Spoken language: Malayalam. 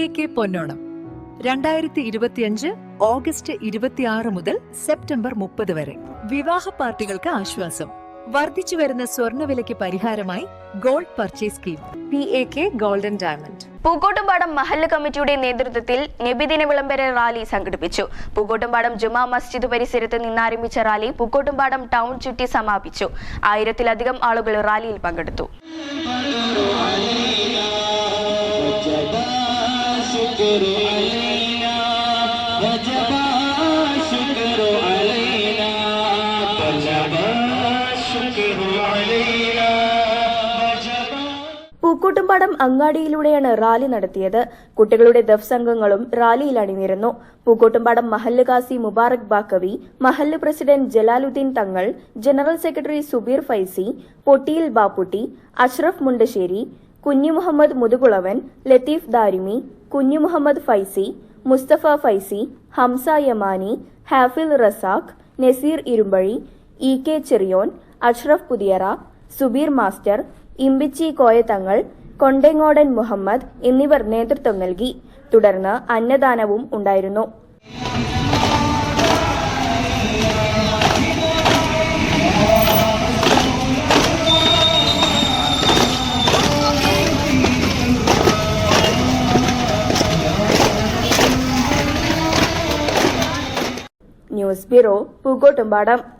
എ കെ പൊന്നോണം. രണ്ടായിരത്തി ഇരുപത്തിയഞ്ച് ഓഗസ്റ്റ് ഇരുപത്തിയാറ് മുതൽ സെപ്റ്റംബർ മുപ്പത് വരെ. വിവാഹ പാർട്ടികൾക്ക് ആശ്വാസം. വർദ്ധിച്ചു വരുന്ന സ്വർണവിലയ്ക്ക് പരിഹാരമായി gold purchase scheme. P A K golden diamond. Pookkottumpadam മഹല്ല് കമ്മിറ്റിയുടെ നേതൃത്വത്തിൽ നബിദിന വിളംബര റാലി സംഘടിപ്പിച്ചു. പൂക്കോട്ടുംപാടം ജുമാ മസ്ജിദ് പരിസരത്ത് നിന്നാരംഭിച്ച റാലി പൂക്കോട്ടുംപാടം ടൗൺ ചുറ്റി സമാപിച്ചു. ആയിരത്തിലധികം ആളുകൾ റാലിയിൽ പങ്കെടുത്തു. പൂക്കോട്ടുംപാടം അങ്ങാടിയിലൂടെയാണ് റാലി നടത്തിയത്. കുട്ടികളുടെ ദഫ് സംഘങ്ങളും റാലിയിൽ അണിനിരന്നു. പൂക്കോട്ടുംപാടം മഹല്ല് കാസി മുബാറക് ബാക്കവി മഹല്ല് president Jalaluddin Thangal general secretary Subeer Faizy Pottiyil Bapputty Ashraf Mundassery Kunju Muhammad Muthukulavan Latheef Darimi കുഞ്ഞു Muhammad Faizy Mustafa Faizy Hamza Yamani Hafil Razak Naseer Irumbazhi E K Cheriyon Ashraf Puthiyara Subeer master Imbichi Koyathangal Kondengodan Muhammad എന്നിവർ നേതൃത്വം നൽകി. തുടർന്ന് അന്നദാനവും ഉണ്ടായിരുന്നു. News bureau Pookkottumpadam.